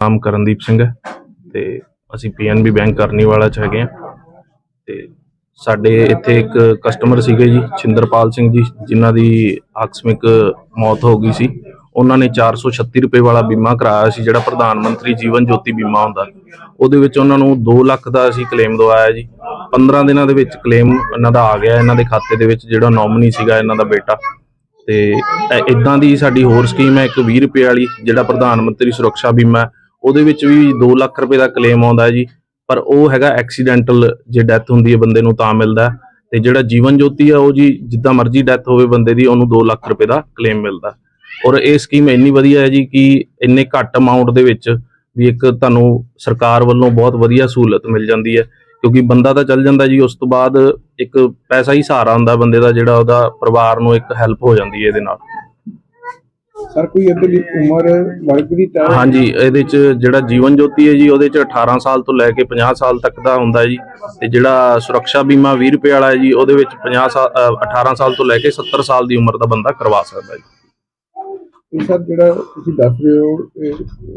ਨਾਮ ਕਰਨਦੀਪ ਸਿੰਘ ਹੈ ਤੇ ਅਸੀਂ ਪੀਐਨਬੀ ਬੈਂਕ ਕਰਨੀ ਵਾਲਾ ਚ ਹੈਗੇ ਆ ਤੇ ਸਾਡੇ ਇੱਥੇ ਇੱਕ ਕਸਟਮਰ ਸੀਗੇ ਜੀ ਛਿੰਦਰਪਾਲ ਸਿੰਘ ਜੀ ਜਿਨ੍ਹਾਂ ਦੀ ਆਕਸਮਿਕ ਮੌਤ ਹੋ ਗਈ ਸੀ। ਉਹਨਾਂ ਨੇ 436 ਰੁਪਏ ਵਾਲਾ ਬੀਮਾ ਕਰਾਇਆ ਸੀ ਜਿਹੜਾ ਪ੍ਰਧਾਨ ਮੰਤਰੀ ਜੀਵਨ ਜੋਤੀ ਬੀਮਾ ਹੁੰਦਾ। ਉਹਦੇ ਵਿੱਚ ਉਹਨਾਂ ਨੂੰ 2 ਲੱਖ ਦਾ ਅਸੀਂ ਕਲੇਮ ਦਵਾਇਆ ਜੀ। 15 ਦਿਨਾਂ ਦੇ ਵਿੱਚ ਕਲੇਮ ਇਹਨਾਂ ਦਾ ਆ ਗਿਆ ਇਹਨਾਂ ਦੇ ਖਾਤੇ ਦੇ ਵਿੱਚ ਜਿਹੜਾ ਨੋਮਨੀ ਸੀਗਾ ਇਹਨਾਂ ਦਾ ਬੇਟਾ। ਤੇ ਇਦਾਂ ਦੀ ਸਾਡੀ ਹੋਰ ਸਕੀਮ ਹੈ ਇੱਕ 20 ਰੁਪਏ ਵਾਲੀ ਜਿਹੜਾ ਪ੍ਰਧਾਨ ਮੰਤਰੀ ਸੁਰੱਖਿਆ ਬੀਮਾ ਹੈ, ਉਹਦੇ ਵਿੱਚ ਵੀ 2 ਲੱਖ ਰੁਪਏ ਦਾ ਕਲੇਮ ਆਉਂਦਾ ਹੈ ਜੀ, ਪਰ ਉਹ ਹੈਗਾ ਐਕਸੀਡੈਂਟਲ ਜੇ ਡੈਥ ਹੁੰਦੀ ਹੈ ਬੰਦੇ ਨੂੰ ਤਾਂ ਮਿਲਦਾ ਤੇ ਜਿਹੜਾ ਜੀਵਨ ਜੋਤੀ ਆ, ਉਹ ਜੀ ਜਿੱਦਾਂ ਮਰਜ਼ੀ ਡੈਥ ਹੋਵੇ ਬੰਦੇ ਦੀ, ਉਹਨੂੰ 2 ਲੱਖ ਰੁਪਏ ਦਾ ਕਲੇਮ ਮਿਲਦਾ ਔਰ ਇਹ ਸਕੀਮ ਇੰਨੀ ਵਧੀਆ ਹੈ ਜੀ ਕਿ ਇੰਨੇ ਘੱਟ ਅਮਾਉਂਟ ਦੇ ਵਿੱਚ ਵੀ ਇੱਕ ਤੁਹਾਨੂੰ ਸਰਕਾਰ ਵੱਲੋਂ ਬਹੁਤ ਵਧੀਆ ਸਹੂਲਤ ਮਿਲ ਜਾਂਦੀ ਹੈ। ਕਿਉਂਕਿ ਬੰਦਾ ਤਾਂ ਚੱਲ ਜਾਂਦਾ ਜੀ, ਉਸ ਤੋਂ ਬਾਅਦ ਇੱਕ ਪੈਸਾ ਹੀ ਸਹਾਰਾ ਹੁੰਦਾ ਬੰਦੇ ਦਾ, ਜਿਹੜਾ ਉਹਦਾ ਪਰਿਵਾਰ ਨੂੰ ਇੱਕ ਹੈਲਪ ਹੋ ਜਾਂਦੀ ਹੈ ਇਹਦੇ ਨਾਲ। ਸਰ ਕੋਈ ਇਹਦੇ ਲਈ ਉਮਰ ਵਰਗ ਵੀ ਤੈਅ? ਹਾਂਜੀ ਇਹਦੇ ਚ ਜਿਹੜਾ ਜੀਵਨ ਜੋਤੀ ਹੈ ਜੀ ਉਹਦੇ ਚ 18 ਸਾਲ ਤੋਂ ਲੈ ਕੇ 50 ਸਾਲ ਤੱਕ ਦਾ ਹੁੰਦਾ ਜੀ। ਤੇ ਜਿਹੜਾ ਸੁਰੱਖਿਆ ਬੀਮਾ 20 ਰੁਪਏ ਵਾਲਾ ਹੈ ਜੀ ਉਹਦੇ ਵਿੱਚ 50 ਸਾਲ ਅ, 18 ਸਾਲ ਤੋਂ ਲੈ ਕੇ 70 ਸਾਲ ਦੀ ਉਮਰ ਦਾ ਬੰਦਾ ਕਰਵਾ ਸਕਦਾ ਜੀ। ਇਹ ਸਰ ਜਿਹੜਾ ਤੁਸੀਂ ਦੱਸ ਰਹੇ ਹੋ ਇਹ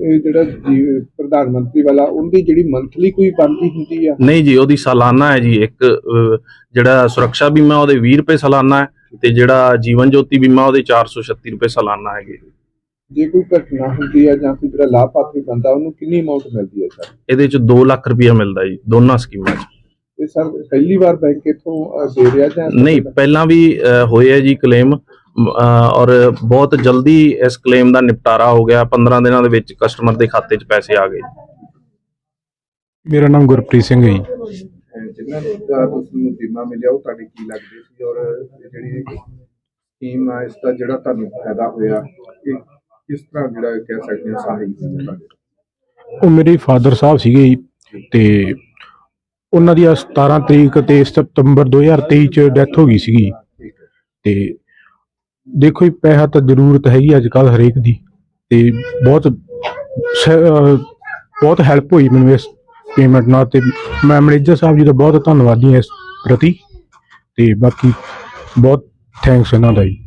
ਇਹ ਜਿਹੜਾ ਜੀ- ਪ੍ਰਧਾਨ ਮੰਤਰੀ ਵਾਲਾ ਉਹਦੀ ਜਿਹੜੀ ਮੰਥਲੀ ਕੋਈ ਬਣਦੀ ਹੁੰਦੀ ਆ? ਨਹੀਂ ਜੀ ਉਹਦੀ ਸਾਲਾਨਾ ਹੈ ਜੀ ਇੱਕ ਅ, ਜਿਹੜਾ ਸੁਰੱਖਿਆ ਬੀਮਾ ਉਹਦੇ 20 ਰੁਪਏ ਸਾਲਾਨਾ ਹੈ। ਤੇ ਜਿਹੜਾ ਜੀਵਨ ਜੋਤੀ ਬੀਮਾ ਉਹਦੇ 436 ਰੁਪਏ ਸਾਲਾਨਾ ਹੈਗੇ। ਜੇ ਕੋਈ ਘਟਨਾ ਹੁੰਦੀ ਆ ਜਾਂ ਕੋਈ ਜਿਹੜਾ ਲਾਭਪਾਤਰੀ ਬੰਦਾ ਉਹਨੂੰ ਕਿੰਨੀ ਅਮਾਉਂਟ ਮਿਲਦੀ ਹੈ ਸਰ? ਇਹਦੇ ਚ 2 ਲੱਖ ਰੁਪਇਆ ਮਿਲਦਾ ਜੀ ਦੋਨਾਂ ਸਕੀਮਾਂ 'ਚ। ਇਹ ਸਰ ਪਹਿਲੀ ਵਾਰ ਬੈਂਕ ਇਥੋਂ ਦੇ ਰਿਹਾ ਜਾਂ ਨਹੀਂ ਪਹਿਲਾਂ? ਵੀ ਹੋਏ ਹੈ ਜੀ ਕਲੇਮ ਔਰ ਬਹੁਤ ਜਲਦੀ ਇਸ ਕਲੇਮ ਦਾ ਨਿਪਟਾਰਾ ਹੋ ਗਿਆ। 15 ਦਿਨਾਂ ਦੇ ਵਿੱਚ ਕਸਟਮਰ ਦੇ ਖਾਤੇ 'ਚ ਪੈਸੇ ਆ ਗਏ। ਮੇਰਾ ਨਾਮ ਗੁਰਪ੍ਰੀਤ ਸਿੰਘ ਹੈ ਜੀ। ਜਿਨ੍ਹਾਂ ਦਾ ਤੁਹਾਨੂੰ ਬੀਮਾ ਮਿਲਿਆ ਉਹ ਤੁਹਾਡੇ ਕੀ ਲੱਗਦੇ ਸੀ? ਔਰ ਇਹ ਜਿਹੜੀ ਸਕੀਮ ਆ ਇਸ ਦਾ ਜਿਹੜਾ ਤੁਹਾਨੂੰ ਫਾਇਦਾ ਹੋਇਆ ਇਹ ਕਿਸ ਤਰ੍ਹਾਂ ਜਿਹੜਾ ਕਹਿ ਸਕਦੇ ਹਾਂ ਸਹਾਈ ਉਹ ਮੇਰੇ ਫਾਦਰ ਸਾਹਿਬ ਸੀਗੇ ਜੀ ਤੇ ਉਹਨਾਂ ਦੀ 17 ਤਰੀਕ ਤੇ ਸਤੰਬਰ 2023 ਚ ਡੈਥ ਹੋ ਗਈ ਸੀਗੀ ਤੇ ਦੇਖੋ ਜੀ ਪੈਸਾ ਤਾਂ ਜ਼ਰੂਰਤ ਹੈਗੀ ਅੱਜ ਕੱਲ ਹਰੇਕ ਦੀ ਤੇ ਬਹੁਤ ਬਹੁਤ ਹੈਲਪ ਹੋਈ ਮੈਨੂੰ ਇਸ ਪੇਮੈਂਟ ਨਾਲ ਤੇ ਮੈਂ ਮੈਨੇਜਰ ਸਾਹਿਬ ਜੀ ਦਾ ਬਹੁਤ ਧੰਨਵਾਦੀ ਹਾਂ ਇਸ ਪ੍ਰਤੀ। ਤੇ ਬਾਕੀ ਬਹੁਤ ਥੈਂਕਸ ਇਹਨਾਂ ਦਾ ਜੀ।